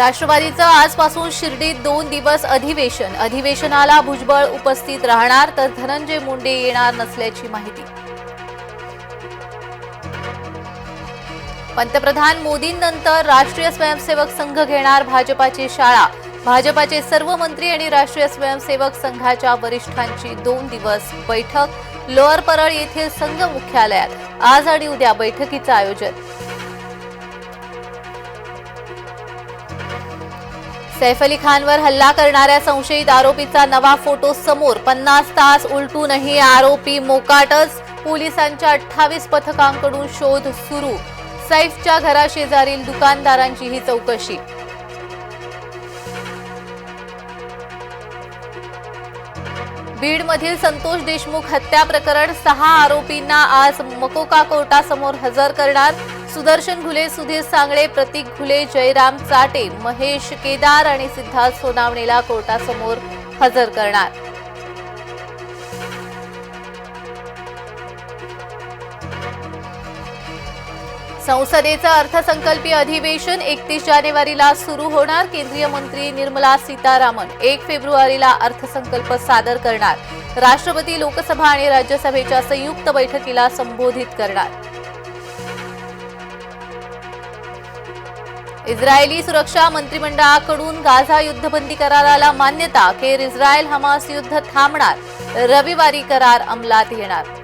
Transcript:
राष्ट्रवादीचं आजपासून शिर्डीत दोन दिवस अधिवेशन. अधिवेशनाला भुजबळ उपस्थित राहणार तर धनंजय मुंडे येणार नसल्याची माहिती. पंतप्रधान मोदींनंतर राष्ट्रीय स्वयंसेवक संघ घेणार भाजपाची शाळा. भाजपाचे सर्व मंत्री आणि राष्ट्रीय स्वयंसेवक संघाच्या वरिष्ठांची दोन दिवस बैठक. लोअर परळ येथील संघ मुख्यालयात. आज आणि उद्या बैठकीचं आयोजन. सैफ अली खानवर हल्ला करणाऱ्या संशयित आरोपीचा नवा फोटो समोर पन्नास तास उलटूनही आरोपी मोकाटच. पोलिसांच्या अठ्ठावीस पथकांकडून शोध सुरू. सैफच्या घराशेजारील दुकानदारांची ही चौकशी. बीडमधील संतोष देशमुख हत्या प्रकरण सहा आरोपींना आज मकोका कोर्टासमोर हजर करणार. सुदर्शन घुले सुधीर सांगळे प्रतीक घुले जयराम चाटे महेश केदार आणि सिद्धार्थ सोनावणेला कोर्टासमोर हजर करणार. संसदेचं अर्थसंकल्पीय अधिवेशन एकतीस जानेवारीला सुरू होणार. केंद्रीय मंत्री निर्मला सीतारामन एक फेब्रुवारीला अर्थसंकल्प सादर करणार. राष्ट्रपती लोकसभा आणि राज्यसभेच्या संयुक्त बैठकीला संबोधित करणार. इस्रायली सुरक्षा मंत्रिमंडळाकडून गाझा युद्धबंदी कराराला मान्यता अखेर इस्रायल हमास युद्ध थांबणार. रविवारी करार अंमलात येणार.